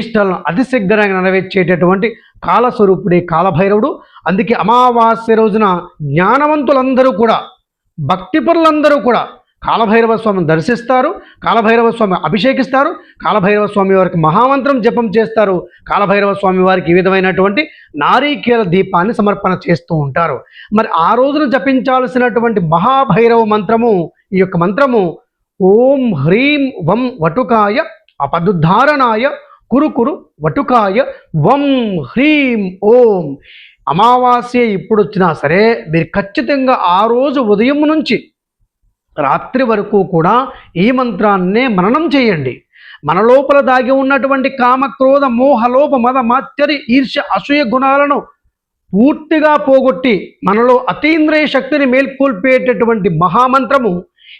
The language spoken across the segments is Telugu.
ఇష్టాలను అతిశీఘ్రంగా నెరవేర్చేటటువంటి కాలస్వరూపుడే కాలభైరవుడు. అందుకే అమావాస్య రోజున జ్ఞానవంతులందరూ కూడా భక్తిపరులందరూ కూడా కాలభైరవ స్వామిని దర్శిస్తారు కాలభైరవ స్వామి అభిషేకిస్తారు కాలభైరవ స్వామి వారికి మహామంత్రం జపం చేస్తారు కాలభైరవ స్వామి వారికి ఈ విధమైనటువంటి నారీకేల దీపాన్ని సమర్పణ చేస్తూ ఉంటారు. మరి ఆ రోజున జపించాల్సినటువంటి మహాభైరవ మంత్రము ఈ యొక్క మంత్రము ఓం హ్రీం వం వటుకాయ అపదుద్ధారణాయ కురు కురు వటుకాయ వం హ్రీం ఓం. అమావాస్య ఇప్పుడు వచ్చినా సరే మీరు ఖచ్చితంగా ఆ రోజు ఉదయం నుంచి రాత్రి వరకు కూడా ఈ మంత్రాన్నే మననం చేయండి. మన లోపల దాగి ఉన్నటువంటి కామ క్రోధ మోహ లోప మద మాత్యరి ఈర్ష్య అసూయ గుణాలను పూర్తిగా పోగొట్టి మనలో అతీంద్రియ శక్తిని మేల్కొల్పేటటువంటి మహామంత్రము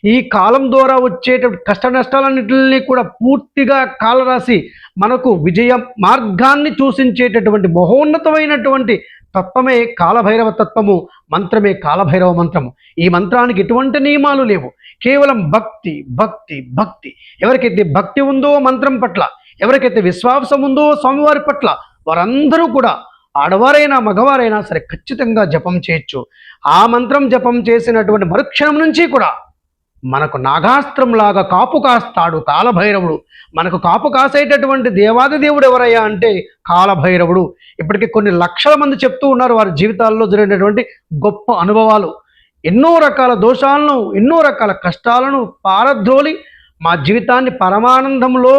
ఈ కాలం ద్వారా వచ్చేటువంటి కష్ట నష్టాలన్నింటినీ కూడా పూర్తిగా కాలరాసి మనకు విజయ మార్గాన్ని సూచించేటటువంటి మహోన్నతమైనటువంటి తత్వమే కాలభైరవ తత్వము మంత్రమే కాలభైరవ మంత్రము. ఈ మంత్రానికి ఎటువంటి నియమాలు లేవు. కేవలం భక్తి భక్తి భక్తి. ఎవరికైతే భక్తి ఉందో మంత్రం పట్ల ఎవరికైతే విశ్వాసం ఉందో స్వామివారి పట్ల వారందరూ కూడా ఆడవారైనా మగవారైనా సరే ఖచ్చితంగా జపం చేయొచ్చు. ఆ మంత్రం జపం చేసినటువంటి మరుక్షణం నుంచి కూడా మనకు నాగాస్త్రంలాగా కాపు కాస్తాడు కాలభైరవుడు. మనకు కాపు కాసేటటువంటి దేవాది దేవుడు ఎవరయ్యా అంటే కాలభైరవుడు. ఇప్పటికీ కొన్ని లక్షల మంది చెప్తూ ఉన్నారు వారి జీవితాల్లో జరిగినటువంటి గొప్ప అనుభవాలు. ఎన్నో రకాల దోషాలను ఎన్నో రకాల కష్టాలను పారద్రోలి మా జీవితాన్ని పరమానందంలో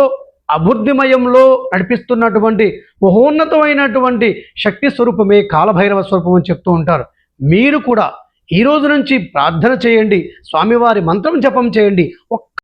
అభివృద్ధిమయంలో నడిపిస్తున్నటువంటి మహోన్నతమైనటువంటి శక్తి స్వరూపమే కాలభైరవ స్వరూపం అని చెప్తూ ఉంటారు. మీరు కూడా ఈ రోజు నుంచి ప్రార్థన చేయండి. స్వామివారి మంత్రం జపం చేయండి. ఒక్క